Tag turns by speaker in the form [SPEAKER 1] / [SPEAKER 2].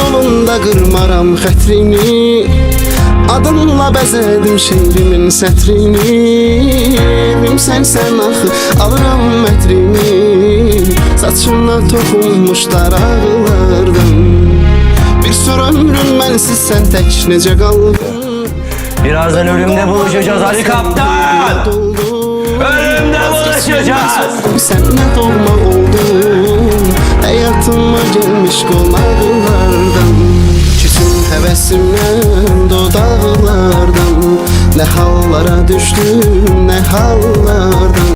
[SPEAKER 1] Yolunda qırmaram xətrini. Adınla bəzədim şeirimin sətrini Evim sən axı alıram mətrini Saçına toxunmuş daraqlardan Bir sor ömrüm mənsiz sən tək necə qaldın
[SPEAKER 2] Birazdan ölümde buluşacağız Ali Kaptan. Ölümde buluşacağız.
[SPEAKER 1] Sen ne doğma oldun? Hayatıma gelmiş Küçük həvəsimdən dodaqlardan Ne hallara düşdüm, ne hallardan